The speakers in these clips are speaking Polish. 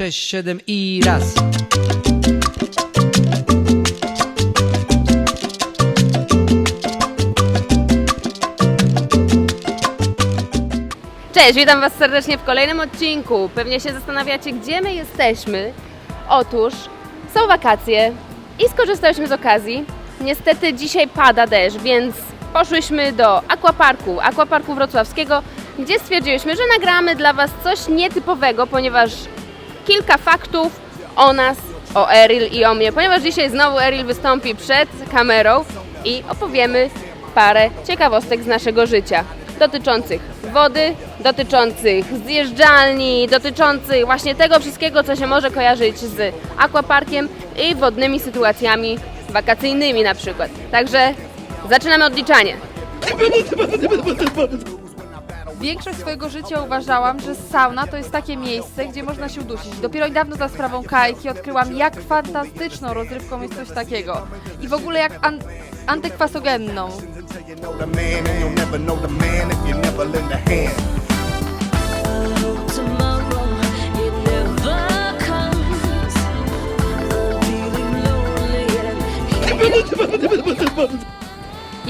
6, 7 i raz. Cześć, witam Was serdecznie w kolejnym odcinku. Pewnie się zastanawiacie, gdzie my jesteśmy. Otóż są wakacje i skorzystałyśmy z okazji. Niestety dzisiaj pada deszcz, więc poszłyśmy do aquaparku, aquaparku wrocławskiego, gdzie stwierdziłyśmy, że nagramy dla Was coś nietypowego, ponieważ kilka faktów o nas, o Eril i o mnie, ponieważ dzisiaj znowu Eril wystąpi przed kamerą i opowiemy parę ciekawostek z naszego życia dotyczących wody, dotyczących zjeżdżalni, dotyczących właśnie tego wszystkiego, co się może kojarzyć z aquaparkiem i wodnymi sytuacjami wakacyjnymi na przykład. Także zaczynamy odliczanie. Większość swojego życia uważałam, że sauna to jest takie miejsce, gdzie można się udusić. Dopiero niedawno za sprawą Kajki odkryłam, jak fantastyczną rozrywką jest coś takiego. I w ogóle jak an- antykwasogenną.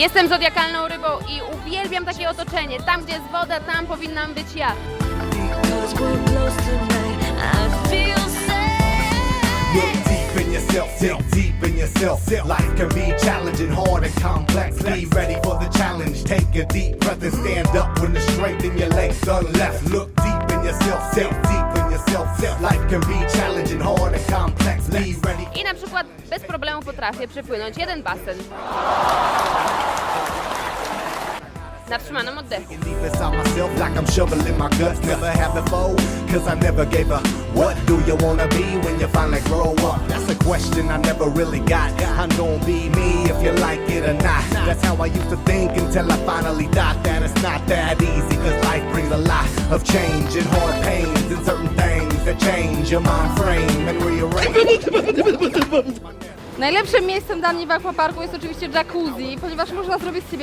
Jestem zodiakalną rybą i uwielbiam takie otoczenie. Tam, gdzie jest woda, tam powinnam być ja. Look deep in yourself, dig deep. Life can be challenging, hard and complex. Be ready for the challenge. Take a deep breath and stand up when the strength in your legs done left. Look deep in yourself, self deep in yourself. Life can be challenging, I na przykład bez problemu potrafię przepłynąć jeden basen. Na trzymanym oddechu. Question I never really got. I'm gonna be me if you like it or not. That's how I used to think until I finally thought that it's not that easy. Cause life brings a lot of change and hard pains and certain things that change your mind frame and rearrange. Najlepszym miejscem dla mnie w aquaparku jest oczywiście jacuzzi, ponieważ można zrobić to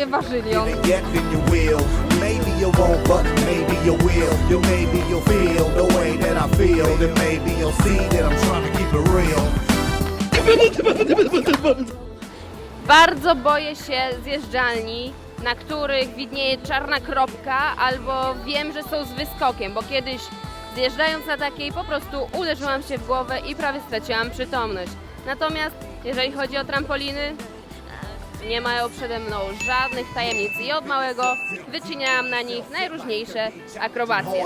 keep it real. Bardzo boję się zjeżdżalni, na których widnieje czarna kropka, albo wiem, że są z wyskokiem, bo kiedyś zjeżdżając na takiej po prostu uderzyłam się w głowę i prawie straciłam przytomność. Natomiast jeżeli chodzi o trampoliny, nie mają przede mną żadnych tajemnic i od małego wyczyniałam na nich najróżniejsze akrobacje.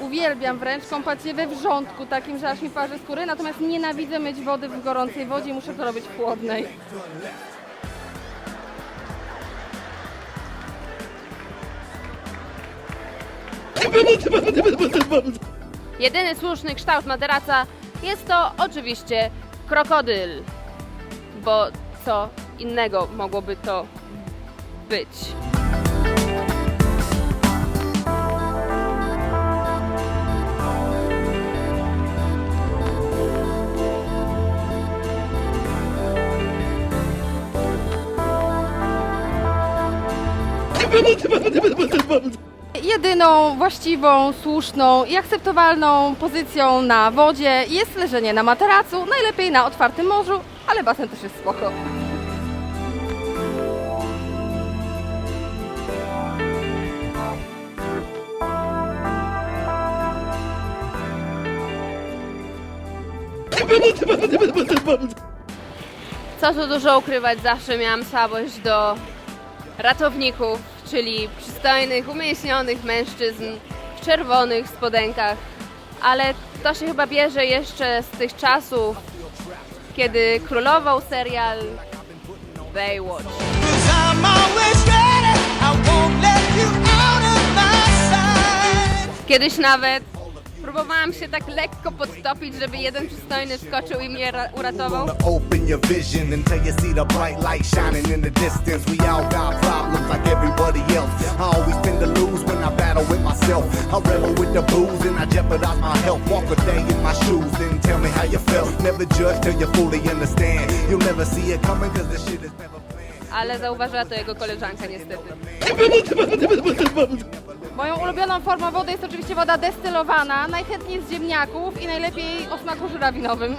Uwielbiam wręcz kąpać się we wrzątku, takim, że aż mi parzy skóry, natomiast nienawidzę myć wody w gorącej wodzie i muszę to robić w chłodnej. Jedyny słuszny kształt materaca jest to oczywiście krokodyl, bo co innego mogłoby to być. Jedyną właściwą, słuszną i akceptowalną pozycją na wodzie jest leżenie na materacu, najlepiej na otwartym morzu, ale basen też jest spoko. Co tu dużo ukrywać, zawsze miałam słabość do ratowników, czyli przystojnych, umięśnionych mężczyzn w czerwonych spodenkach. Ale to się chyba bierze jeszcze z tych czasów, kiedy królował serial Baywatch. Kiedyś nawet Próbowałam się tak lekko podtopić, żeby jeden przystojny wskoczył i mnie ra- uratował. Open your vision until you see the bright light shining in the distance. We all got problems like everybody else. I always tend to lose when I battle with myself. I rebel with the booze and I jeopardize my health. Walk a day in my shoes, then tell me how you felt. Never judge till you fully understand. You'll never see it coming cause the shit is never planned. Ale zauważyła to jego koleżanka niestety. Moją ulubioną formą wody jest oczywiście woda destylowana, najchętniej z ziemniaków i najlepiej o smaku żurawinowym.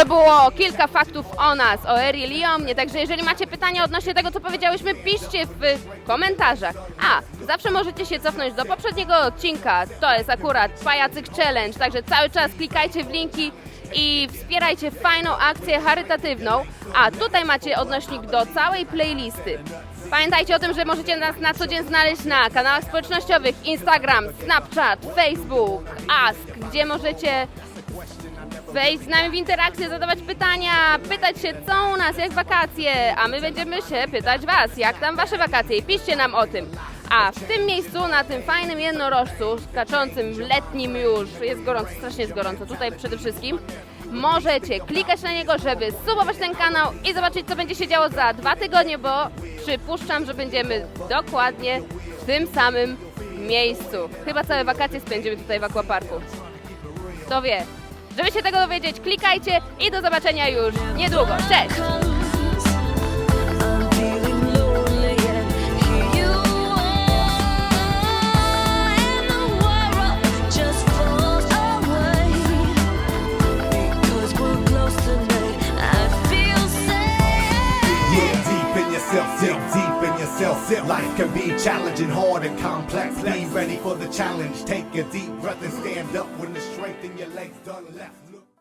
I To było kilka faktów o nas, o Eri Liomnie, także jeżeli macie pytania odnośnie tego, co powiedziałyśmy, piszcie w komentarzach. A, zawsze możecie się cofnąć do poprzedniego odcinka, to jest akurat Pajacyk Challenge, także cały czas klikajcie w linki i wspierajcie fajną akcję charytatywną, a tutaj macie odnośnik do całej playlisty. Pamiętajcie o tym, że możecie nas na co dzień znaleźć na kanałach społecznościowych. Instagram, Snapchat, Facebook, Ask, gdzie możecie wejść z nami w interakcję, zadawać pytania, pytać się co u nas, jak wakacje, a my będziemy się pytać Was, jak tam Wasze wakacje i piszcie nam o tym. A w tym miejscu, na tym fajnym jednorożcu, skaczącym letnim już, jest gorąco, strasznie jest gorąco, tutaj przede wszystkim, możecie klikać na niego, żeby subować ten kanał i zobaczyć, co będzie się działo za dwa tygodnie, bo przypuszczam, że będziemy dokładnie w tym samym miejscu. Chyba całe wakacje spędzimy tutaj w Aquaparku. Kto wie? Żeby się tego dowiedzieć, klikajcie i do zobaczenia już niedługo. Cześć! In yourself. Life can be challenging, hard and complex. Be ready for the challenge. Take a deep breath and stand up when the strength in your legs done left.